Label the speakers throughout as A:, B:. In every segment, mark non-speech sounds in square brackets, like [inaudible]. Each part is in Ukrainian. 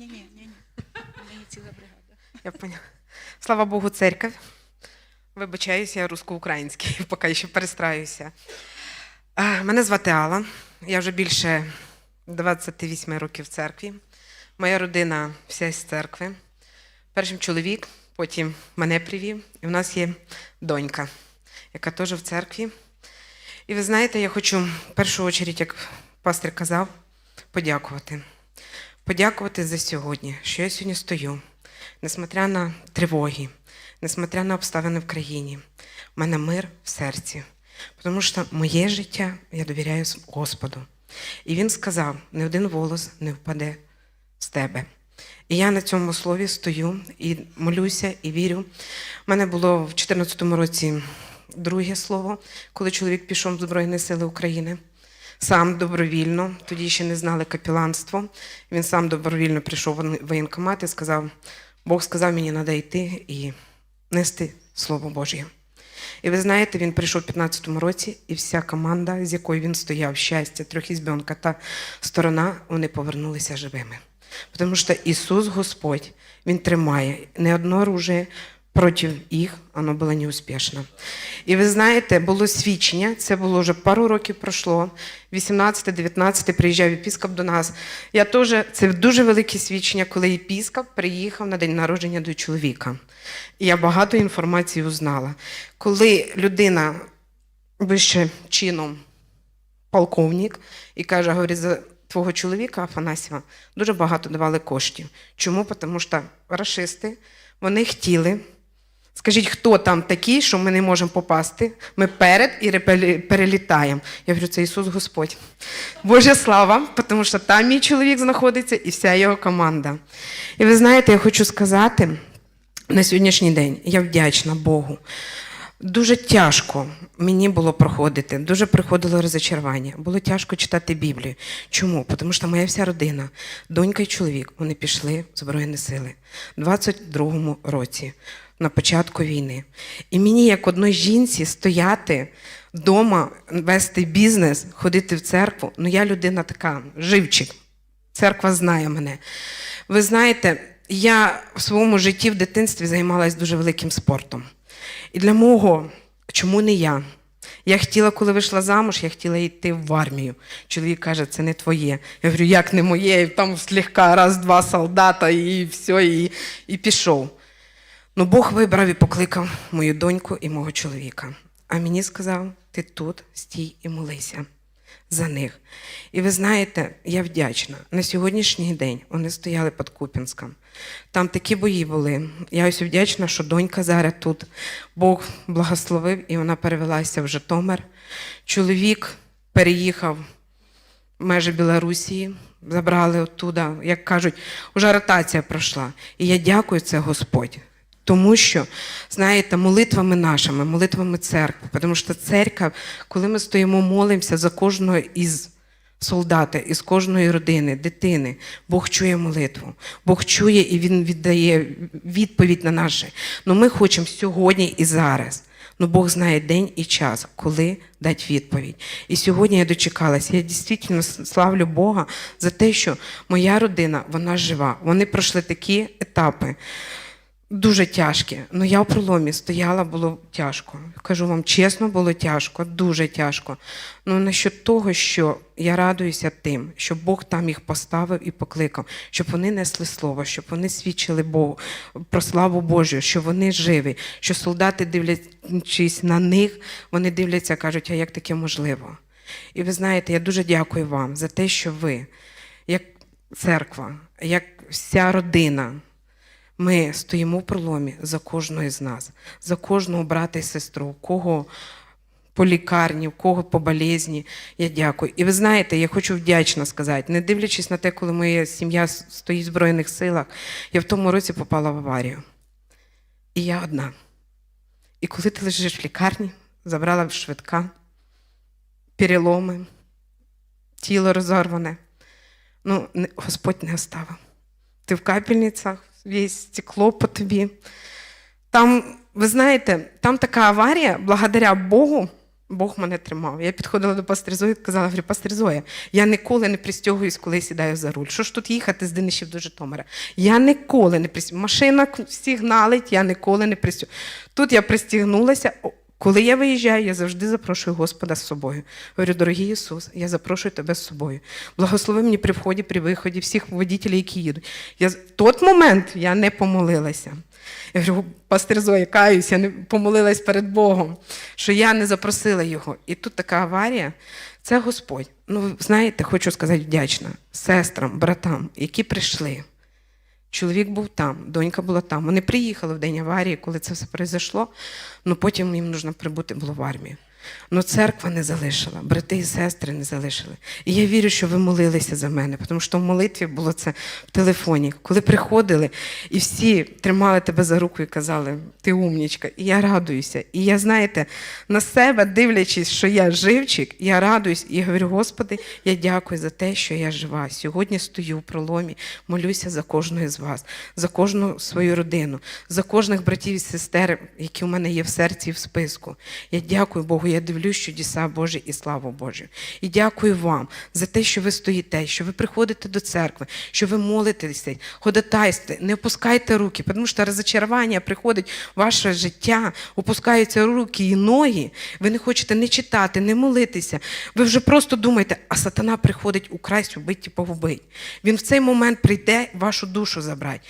A: Ні, ні, ні, ні. Мені ціла бригада.
B: Я поняла. Слава Богу, церковь. Вибачаюся, я русско-український, [laughs] поки ще перестраюся. Мене звати Алла. Я вже більше 28 років в церкві. Моя родина вся з церкви. Першим чоловік, потім мене привів. І в нас є донька, яка теж в церкві. І ви знаєте, я хочу в першу чергу, як пастор казав, подякувати. Подякувати за сьогодні, що я сьогодні стою, несмотря на тривоги, несмотря на обставини в країні. У мене мир в серці. Тому що моє життя я довіряю Господу. І він сказав: не один волос не впаде з тебе. І я на цьому слові стою і молюся, і вірю. У мене було в 2014 році друге слово, коли чоловік пішов в Збройні Сили України. Сам добровільно, тоді ще не знали капіланство. Він сам добровільно прийшов в воєнкомат і сказав: Бог сказав мені, треба йти і нести Слово Божє. І ви знаєте, він прийшов у 15-му році, і вся команда, з якою він стояв, щастя, трьохізбьонка та сторона, вони повернулися живими. Тому що Ісус Господь, Він тримає не одно оружие проти їх, воно було неуспішно. І ви знаєте, було свідчення, це було вже пару років пройшло. 18-19 приїжджав епіскоп до нас. Я теж, це дуже велике свідчення, коли епіскоп приїхав на день народження до чоловіка. І я багато інформації узнала. Коли людина вище чином полковник і каже, говорить, за твого чоловіка Афанасьєва дуже багато давали коштів. Чому? Тому що рашисти, вони хотіли. Скажіть, хто там такий, що ми не можемо попасти? Ми перед і перелітаємо. Я говорю, це Ісус Господь. Божа слава, тому що там мій чоловік знаходиться і вся його команда. І ви знаєте, я хочу сказати на сьогоднішній день, я вдячна Богу. Дуже тяжко мені було проходити, дуже приходило розочарування. Було тяжко читати Біблію. Чому? Тому що моя вся родина, донька і чоловік, вони пішли в Збройні сили в 22-му році, на початку війни. І мені, як одній жінці, стояти вдома, вести бізнес, ходити в церкву. Ну, я людина така, живчик. Церква знає мене. Ви знаєте, я в своєму житті в дитинстві займалася дуже великим спортом. І для мого, чому не я? Я хотіла, коли вийшла замуж, я хотіла йти в армію. Чоловік каже, це не твоє. Я говорю, як не моє? І там слегка раз-два солдата, і все, і, і пішов. Ну, Бог вибрав і покликав мою доньку і мого чоловіка. А мені сказав: ти тут стій і молися за них. І ви знаєте, я вдячна. На сьогоднішній день вони стояли під Купінськом. Там такі бої були. Я ось вдячна, що донька зараз тут. Бог благословив, і вона перевелася в Житомир. Чоловік переїхав в межі Білорусі, забрали оттуда, як кажуть, вже ротація пройшла. І я дякую це Господь. Тому що, знаєте, молитвами нашими, молитвами церкви, тому що церква, коли ми стоїмо, молимося за кожного із солдата, із кожної родини, дитини, Бог чує молитву. Бог чує і Він віддає відповідь на наші. Ну ми хочемо сьогодні і зараз. Ну Бог знає день і час, коли дати відповідь. І сьогодні я дочекалася. Я дійсно славлю Бога за те, що моя родина, вона жива. Вони пройшли такі етапи. Дуже тяжкі. Ну я в проломі стояла, було тяжко. Кажу вам чесно, було тяжко, дуже тяжко. Ну насчет того, що я радуюся тим, що Бог там їх поставив і покликав, щоб вони несли слово, щоб вони свідчили Богу про славу Божу, що вони живі, що солдати, дивлячись на них, вони дивляться, кажуть, а як таке можливо? І ви знаєте, я дуже дякую вам за те, що ви, як церква, як вся родина. Ми стоїмо в проломі за кожного з нас, за кожного брата і сестру, кого по лікарні, у кого по болезні. Я дякую. І ви знаєте, я хочу вдячно сказати, не дивлячись на те, коли моя сім'я стоїть в Збройних силах, я в тому році попала в аварію. І я одна. І коли ти лежиш в лікарні, забрала в швидка, переломи, тіло розорване. Ну, Господь не оставив. Ти в капельницях, весь стекло по тобі. Там, ви знаєте, там така аварія, благодаря Богу, Бог мене тримав. Я підходила до пастир Зої і казала, говорю, пастир Зоя, я ніколи не пристягуюсь, коли сідаю за руль. Що ж тут їхати з Денишів до Житомира? Я ніколи не пристягуюсь. Машина всі гналить, я ніколи не пристягуюсь. Тут я пристігнулася. Коли я виїжджаю, я завжди запрошую Господа з собою. Говорю, дорогий Ісус, я запрошую тебе з собою. Благослови мені при вході, при виході, всіх водітелів, які їдуть. Я, в той момент я не помолилася. Я говорю, пастир Зоя, каюсь, я не помолилась перед Богом, що я не запросила його. І тут така аварія. Це Господь. Ну, знаєте, хочу сказати вдячна сестрам, братам, які прийшли. Чоловік був там, донька була там. Вони приїхали в день аварії, коли це все произошло, але потім їм потрібно прибути було в армію. Ну, церква не залишила, брати і сестри не залишили. І я вірю, що ви молилися за мене, тому що в молитві було це в телефоні. Коли приходили, і всі тримали тебе за руку і казали, ти умнічка. І я радуюся. І я, знаєте, на себе, дивлячись, що я живчик, я радуюсь і говорю, Господи, я дякую за те, що я жива. Сьогодні стою в проломі, молюся за кожного з вас, за кожну свою родину, за кожних братів і сестер, які у мене є в серці і в списку. Я дякую Богу, я дивлюсь чудеса Божі і славу Божу. І дякую вам за те, що ви стоїте, що ви приходите до церкви, що ви молитеся, ходатайствуєте, не опускайте руки, тому що розочарування приходить в ваше життя, опускаються руки і ноги, ви не хочете не читати, не молитися. Ви вже просто думаєте, а сатана приходить украсть, убить і погубить. Він в цей момент прийде вашу душу забрати.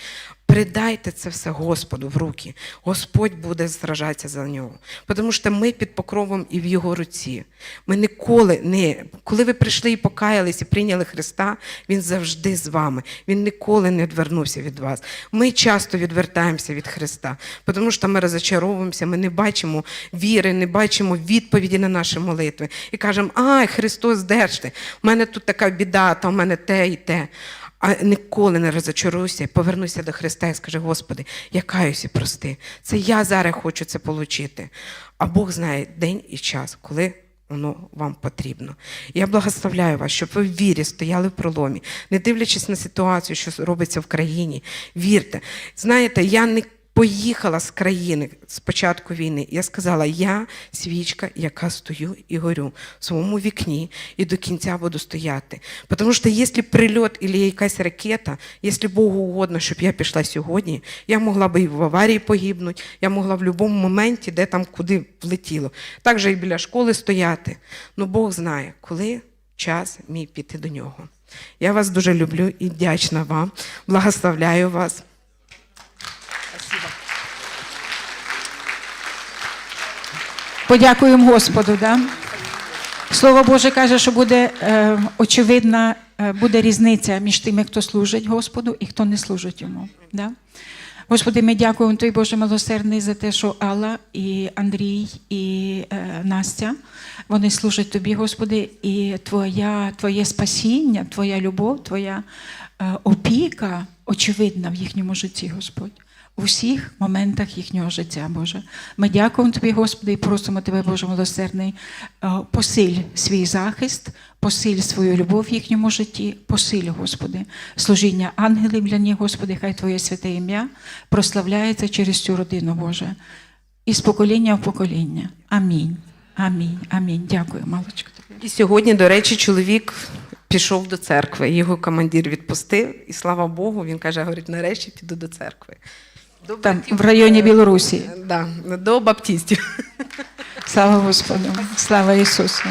B: Передайте це все Господу в руки. Господь буде сражатися за нього. Тому що ми під покровом і в його руці. Ми ніколи не, коли ви прийшли і покаялись і прийняли Христа, Він завжди з вами. Він ніколи не відвернувся від вас. Ми часто відвертаємося від Христа, тому що ми розочаровуємося, ми не бачимо віри, не бачимо відповіді на наші молитви. І кажемо, ай, Христос, держте, в мене тут така біда, та в мене те і те. А ніколи не розочаруйся, повернуся до Христа і скажи, Господи, я каюся, прости. Це я зараз хочу це отримати. А Бог знає день і час, коли воно вам потрібно. Я благословляю вас, щоб ви в вірі стояли в проломі, не дивлячись на ситуацію, що робиться в країні. Вірте. Знаєте, я не поїхала з країни з початку війни. Я сказала, я свічка, яка стою і горю в своєму вікні і до кінця буду стояти. Тому що якщо прильот або якась ракета, якщо Богу угодно, щоб я пішла сьогодні, я могла би і в аварії погибнути, я могла в будь-якому моменті, де там куди влетіло. Так же і біля школи стояти. Ну Бог знає, коли час мій піти до нього. Я вас дуже люблю і вдячна вам. Благословляю вас.
C: Подякуємо Господу. Да? Слово Боже каже, що буде е, очевидна е, буде різниця між тими, хто служить Господу і хто не служить йому. Да? Господи, ми дякуємо Тобі, Боже милосердний, за те, що Алла і Андрій і е, Настя вони служать Тобі, Господи, і Твоя, Твоє спасіння, Твоя любов, Твоя е, опіка очевидна в їхньому житті, Господь у всіх моментах їхнього життя, Боже. Ми дякуємо Тобі, Господи, і просимо Тебе, Боже милосердний, е, посиль свій захист, посиль свою любов в їхньому житті, посиль, Господи, служіння ангелів для них, Господи, хай Твоє святе ім'я прославляється через цю родину, Боже, із покоління в покоління. Амінь. Амінь. Амінь. Дякую, малочка. тобі.
B: І сьогодні, до речі, чоловік пішов до церкви. Його командир відпустив, і слава Богу, він каже: говорить, нарешті піду до церкви. До
C: Там, в районі Білорусі.
B: Да, до баптістів.
C: Слава Господу. Слава Ісусу.